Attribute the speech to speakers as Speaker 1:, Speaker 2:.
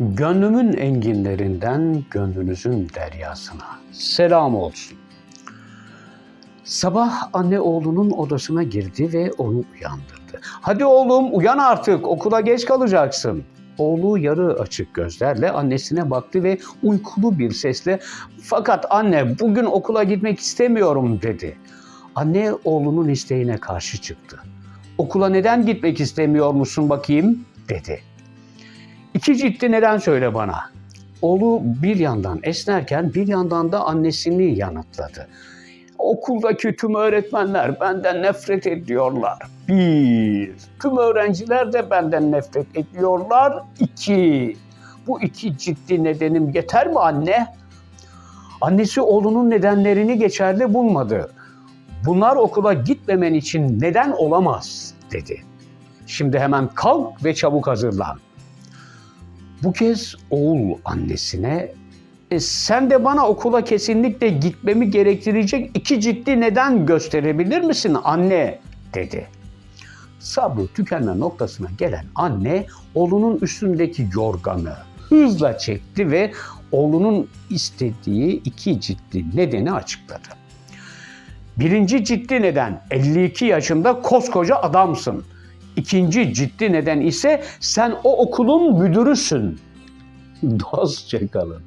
Speaker 1: Gönlümün enginlerinden gönlünüzün deryasına selam olsun. Sabah anne oğlunun odasına girdi ve onu uyandırdı. Hadi oğlum uyan artık okula geç kalacaksın. Oğlu yarı açık gözlerle annesine baktı ve uykulu bir sesle fakat anne bugün okula gitmek istemiyorum dedi. Anne oğlunun isteğine karşı çıktı. Okula neden gitmek istemiyor musun bakayım dedi. İki ciddi neden söyle bana. Oğlu bir yandan esnerken bir yandan da annesini yanıtladı. Okuldaki tüm öğretmenler benden nefret ediyorlar. Bir. Tüm öğrenciler de benden nefret ediyorlar. İki. Bu iki ciddi nedenim yeter mi anne? Annesi oğlunun nedenlerini geçerli bulmadı. Bunlar okula gitmemen için neden olamaz dedi. Şimdi hemen kalk ve çabuk hazırlan. Bu kez oğul annesine "E, sen de bana okula kesinlikle gitmemi gerektirecek iki ciddi neden gösterebilir misin anne dedi. Sabrı tükenme noktasına gelen anne oğlunun üstündeki yorganı hızla çekti ve oğlunun istediği iki ciddi nedeni açıkladı. Birinci ciddi neden 52 yaşında koskoca adamsın. İkinci ciddi neden ise sen o okulun müdürüsün. Dostça kalın.